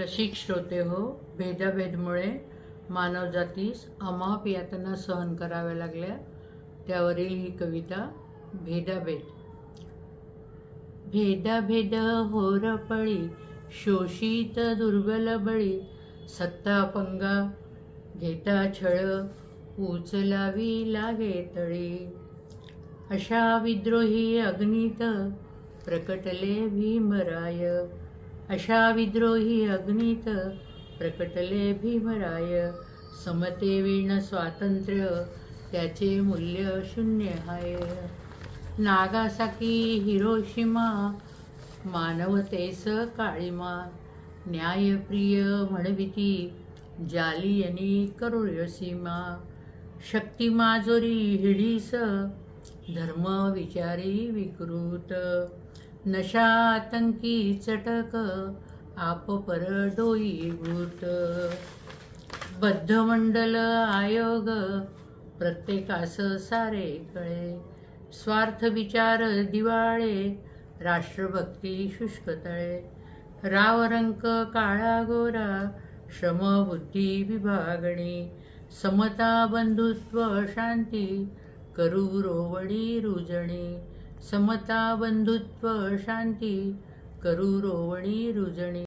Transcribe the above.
रसिक श्रोते हो भेदाभेदमुळे मानवजातीस अमाप यातना सहन कराव्या लागल्या. त्यावरील ही कविता भेदाभेद. भेदाभेद होरपळी शोषित दुर्बल बळी सत्ता पंगा घेता छळ उचलावी लागे तळी. अशा विद्रोही अग्नित प्रकटले भीमराय. अशा विद्रोही अग्नीत प्रकटले भीमराय. समते विण स्वातंत्र्य त्याचे मूल्य शून्य हाय नागासाकी हिरोशिमा मानवतेस काळीमा न्यायप्रिय म्हणविती जालियनी करुळ सीमा शक्ती माजोरी हिडीस धर्म विचारी विकृत. नशा आतंकी चटक आप पर भूत बद्धमंडल आयोग प्रत्येकास सारे कळे. स्वार्थ विचार दिवाळे राष्ट्रभक्ती शुष्क तळे. रावरंक काळा गोरा श्रमबुद्धी विभागणी. समता बंधुत्व शांती करू रोवणी रुजणी. समता बंधुत्व शांती करू रोवणी रुजणी.